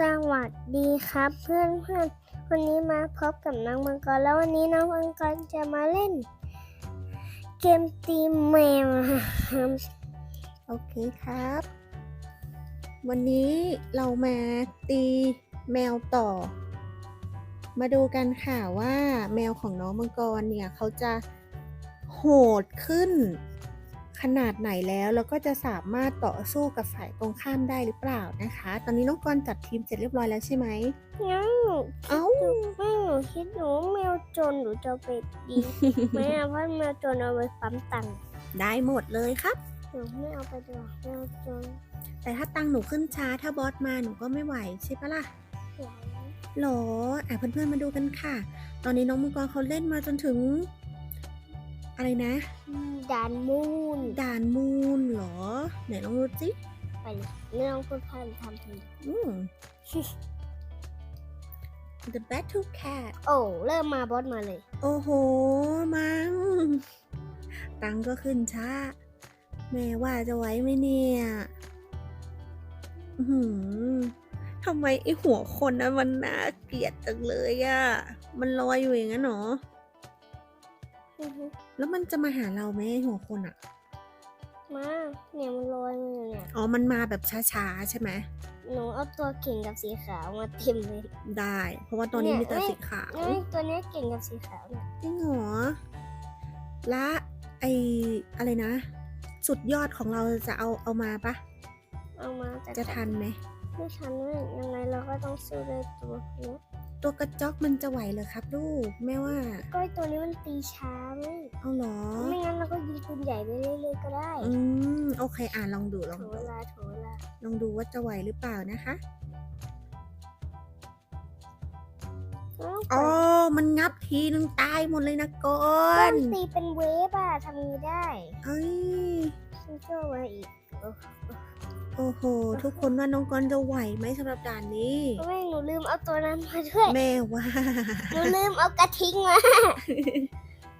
สวัสดีครับเพื่อนเพื่อนๆวันนี้มาพบกับน้องมังกรแล้ววันนี้น้องมังกรจะมาเล่น เกมตีแมวครับโอเคครับ วันนี้เรามาตีแมวต่อ มาดูกันค่ะว่าแมวของน้องมังกรเนี่ยเขาจะโหดขึ้น ขนาดไหนแล้วแล้วก็จะสามารถต่อสู้กับฝ่ายตรงข้ามได้หรือเปล่านะคะ ตอนนี้น้องกรจัดทีมเสร็จเรียบร้อยแล้วใช่ไหมงั้นหนูเอ้าไม่หนูคิดหนูว่าแมวจนหนูจะเอาไปดีไหมอะว่าแมวจนเอาไปปั๊มตังค์ได้หมดเลยครับหนูไม่เอาไปดีกว่าแมวจน แต่ถ้าตังค์หนูขึ้นช้าถ้าบอสมาหนูก็ไม่ไหวใช่ปะล่ะไหลหรออะเพื่อนๆมาดูกันค่ะ ตอนนี้น้องมังกรเขาเล่นมาจนถึง อะไรนะ ด่านมูนด่านมูนเหรอ ไหนลองดูสิไปเลยเรื่องคุณพันทำทีอืม The Battle Cat โอ้เริ่มมาบอสมาเลย โอ้โห มัง ตังค์ก็ขึ้นช้า แม่ว่าจะไหว้ไหมเนี่ยอือหือทำไมไอหัวคนนั้นมันน่าเกลียดจังเลยอะ มันลอยอยู่อย่างนั้นเหรอ อือฮึแล้วมันจะมาหาเราไหมไอ้หัวคนอะมาเนี่ยมันลอยมาอยู่เนี่ย อ๋อ มันมาแบบช้าๆใช่ไหม หนูเอาตัวเก่งกับสีขาวมาเต็มเลย ได้ เพราะว่าตอนนี้เนี่ยมีแต่เอ้ย สีขาวเอ้ยตัวเนี้ยเก่งกับสีขาวเนี่ยจริงเหรอ และไออะไรนะ สุดยอดของเราจะเอาเอามาปะ เอามาแต่จะทันไหมไม่ทันเลยยังไงเราก็ต้องสู้ด้วยตัวเนี้ย ตัวกระจอกมันจะไหวเหรอครับลูกแม่ว่าก็ไอ้ตัวนี้มันตีช้าไหมเอาเหรอไม่งั้นเราก็ยิงปืนใหญ่ไปเรื่อยๆก็ได้อืมโอเคอ่านลองดูลองโถดูเวลาโถเวลาลองดูว่าจะไหวหรือเปล่านะคะเอ้าอ๋อมันงับทีนึงตายหมดเลยนะก่อก็นตีเป็นเวฟอะทำงี้ได้เอ้ย ฉันก็มาอีกโอ้ โอ้โห ทุกคนว่าน้องกอนจะไหวไหมสำหรับด่านนี้ แม่งหนูลืมเอาตัวนั้นมาด้วย แม่ว่า หนูลืมเอากระทิงมา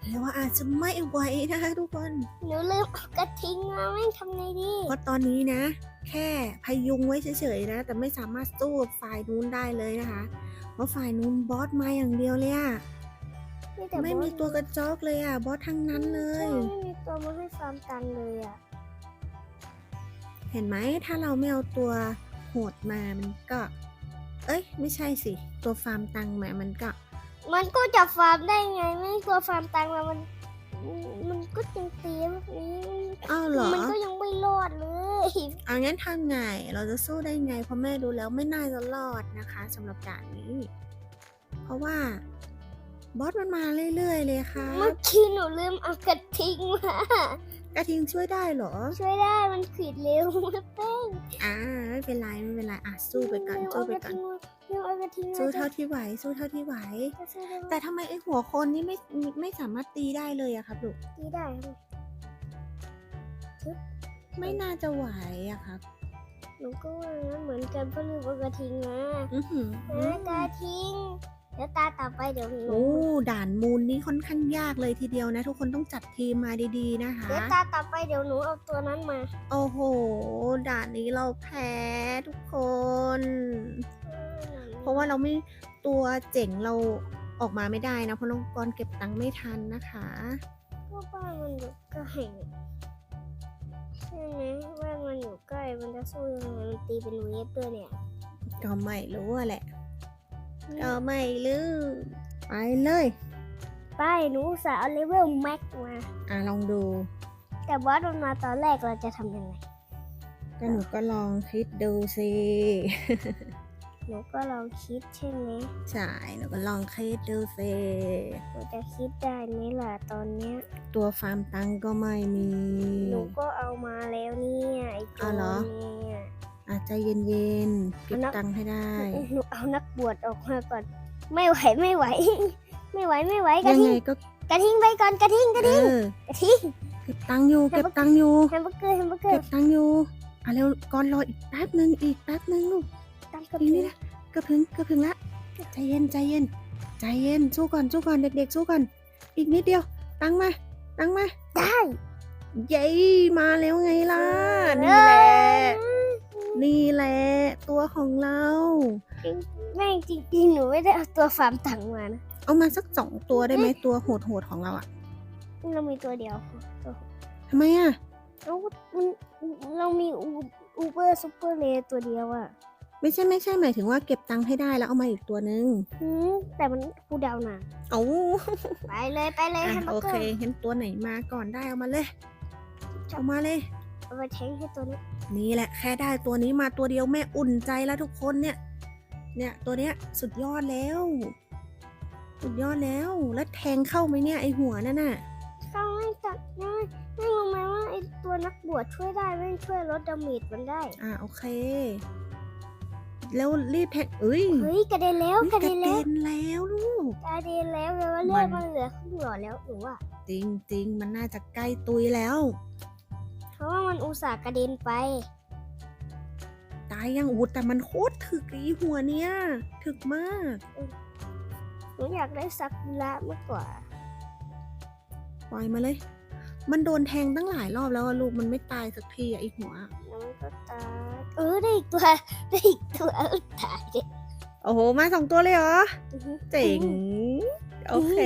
แล้วว่าอาจจะไม่ไหวนะคะทุกคน หนูลืมเอากระทิงมาแม่งทำไงดี เพราะตอนนี้นะ แค่พยุงไว้เฉยๆนะ แต่ไม่สามารถสู้กับฝ่ายนู้นได้เลยนะคะ เพราะฝ่ายนู้นบอสมาอย่างเดียวเลยอะแต่ไม่มีตัวกระจอกเลยอะบอสทั้งนั้นเลยใช่ไม่มีตัวมาให้ฟาร์มตังเลยอะ เห็นไหมถ้าเราไม่เอาตัวโหดมามันก็ เอ้ย ไม่ใช่สิ ตัวฟาร์มตังมามันก็ มันก็จะฟาร์มได้ไง ไม่มีตัวฟาร์มตังมามัน มันก็ยังตีแบบนี้อ้าวเหรอ มันก็ยังไม่รอดเลยเอางั้นทำไง เราจะสู้ได้ไง เพราะแม่ดูแล้วไม่น่าจะรอดนะคะสำหรับด่านนี้ เพราะว่าบอสมันมาเรื่อยๆเลยค่ะ เมื่อกี้หนูลืมเอากระทิงมา กระทิงช่วยได้เหรอ ช่วยได้มันขีดเร็วแป้งอ่าไม่เป็นไรไม่เป็นไรอะสู้ไปก่อนลืมสู้เอาไปกระก่อนทิงมาลืมเอากระทิงมาสู้เท่าที่ไหวสู้เท่าที่ไหวจะช่วยได้ไหมแต่ทำไมไอ้หัวคนนี่ไม่ไม่ไม่สามารถตีได้เลยอะครับลูกตีได้ไหมไม่น่าจะไหวอะครับหนูก็ว่างั้นเหมือนกันเพราะลืมเอากระทิงมาอือหือนะกระทิง เดี๋ยวตาต่อไปเดี๋ยวหนูโอ้ด่านมูลนี่ค่อนข้างยากเลยทีเดียวนะ ทุกคนต้องจัดทีมมาดีๆนะคะ เดี๋ยวตาต่อไปเดี๋ยวหนูเอาตัวนั้นมาโอ้โห ด่านนี้เราแพ้ทุกคน เพราะว่าเราไม่ตัวเจ๋งเราออกมาไม่ได้นะเพราะน้องกรเก็บตังค์ไม่ทันนะคะก็บ้านมันอยู่ใกล้ใช่ไหมบ้านมันอยู่ใกล้มันจะสู้ยังไงมันตีเป็นเวฟด้วยเนี่ยก็ไม่รู้อะแหละ ก็ไม่รู้ไปเลยไปหนูอุตสาวเอาเลเวลแม็กมา อะลองดู แต่บอสมันมาตอนแรกเราจะทำยังไง ก็หนูก็ลองคิดดูสิ หนูก็ลองคิดใช่ไหมใช่หนูก็ลองคิดดูสิ หนูจะคิดได้ไหมล่ะตอนเนี้ย ตัวฟาร์มตังค์ก็ไม่มี หนูก็เอามาแล้วเนี่ยไอ้ตัเอาวเหรอเนี่ ยอาจจะเย็นๆเก็บเอานะตังค์ให้ได้ หนูเอานักบวชออกมาก่อน ไม่ไหวไม่ไหว ไม่ไหวไม่ไหวกระยังทิไงงก็กระทิงไปก่อนกระทิงกระเอทิงอ กระทิงเก็บตังค์อยู่ เก็บตังค์อยู่ แฮมเบอร์เกอร์แฮมเบอร์เกอเก็ร์บตังค์อยู่ อะเร็วก่อนรออีกแป๊บนึงอีกแป๊บนึงลูกตั้งกระอีกทินิงดนะเกือบถึงเกือบถึงละใจเย็นใจเย็น ใจเย็นสู้ก่อนสู้ก่อนเด็กๆสู้ก่อน อีกนิดเดียว ตังค์มา ตังค์มา ได้ เย้มาแล้วไงล่ะ นี่แหละน นี่แหละตัวของเรา แม่งจริงๆหนูไม่ได้เอาตัวฟาร์มตังค์มานะ เอามาสักสองตัวได้ไหมตัวโหดๆของเราอะเรามีตัวเดียวตัวทำไมอะเรามันเรามีอูเบอร์ซูเปอร์เลตัวเดียวอะไม่ใช่ไม่ใช่หมายถึงว่าเก็บตังค์ให้ได้แล้วเอามาอีกตัวนึงหืมแต่มันคูลดาวน์นานเอาไปเลยไปเลยอะแฮมเบอโอร์เกเคอร์เห็นตัวไหนมาก่อนได้เอามาเลยเอามาเลย เอาไปแทงให้ตัวนี้ นี่แหละแค่ได้ตัวนี้มาตัวเดียวแม่อุ่นใจแล้วทุกคนเนี่ย เนี่ยตัวเนี้ยสุดยอดแล้ว สุดยอดแล้ว แล้วแทงเข้าไหมเนี่ยไอหัวนั่นน่ะเข้าไม่จัดไม่ไม่รู้ไหมว่าไอตัวนักบวชช่วยได้ไม่ช่วยลดดาเมจมันได้ อ่าโอเค แล้วรีบแทงเอ้ยเฮ้ยกระเด็นแล้วนี่กระเด็นแล้วนแล้วลูกกระเด็นแล้วแปลว่าเลือดมัมันนเหลือครึ่งหลอดแล้วหนูว่าจริงจริงๆมันน่าจะใกล้ตุยแล้วเพ ราะว่ามันอุตส่าห์กระเด็นไป ตายยังอูดแต่มันโคตรถึกไอหัวเนี้ยถึกมากหนูอยากได้ซากุระมากกว่า ปล่อยมาเลย มันโดนแทงตั้งหลายรอบแล้วอะลูกมันไม่ตายสักทีอะไอหัว แล้วมันก็ตายเออได้อีกตัวได้อีกตัวเออตายเด็โอ้โห มาสองตัวเลยเหรอเจ๋ง โอเค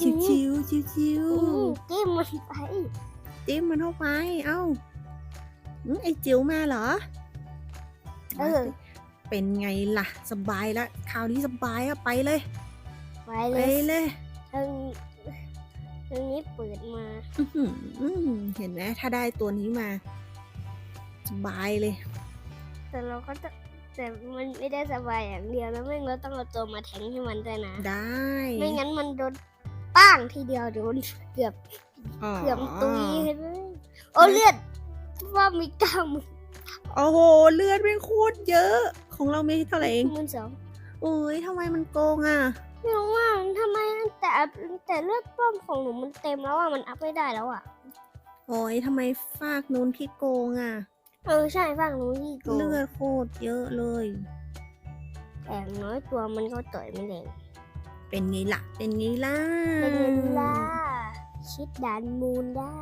ชิวชิวชิวชิวเกมมันไปๆ จิ้มมันเข้าไป เอ้าอืมไอจิ๋วมาเหรอ เออ เป็นไงล่ะ สบายแล้วคราวนี้สบายอะไปเลย ไปไปเลยเลยทางทางนี้เปิดมาอื้อหืออื้อหือเห็นไหมถ้าได้ตัวนี้มา สบายเลย แต่เราก็จะแต่มันไม่ได้สบายอย่างเดียวแล้วแม่งเราต้องเอาตัวมาแทงให้มันด้วยนะ ได้ ไม่งั้นมันโดนป้างทีเดียวเดี๋ยวมันเกือบอ๋อ เกือบตุยเลยโอ้เลือดว่ามีเก้าหมื่นโอ้โห เลือดเป็นโคตรเยอะ ของเราไม่เท่าไหร่เองหมื่นสองโอ้ยทำไมมันโกงอะ ไม่รู้ว่าทำไมแต่แต่เลือดป้อมของหนูมันเต็มแล้วอะมันอัพไม่ได้แล้วอะ โอ้ยทำไมฟากนู้นที่โกงอะ เออใช่ฟังหนูที่โกง เลือดโคตรเยอะเลยแต่อย่างน้อยตัวมันก็ต่อยไม่แรงเป็นไงล่ะ เป็นไงล่ะ เป็นเวลา ชิดดันมูนได้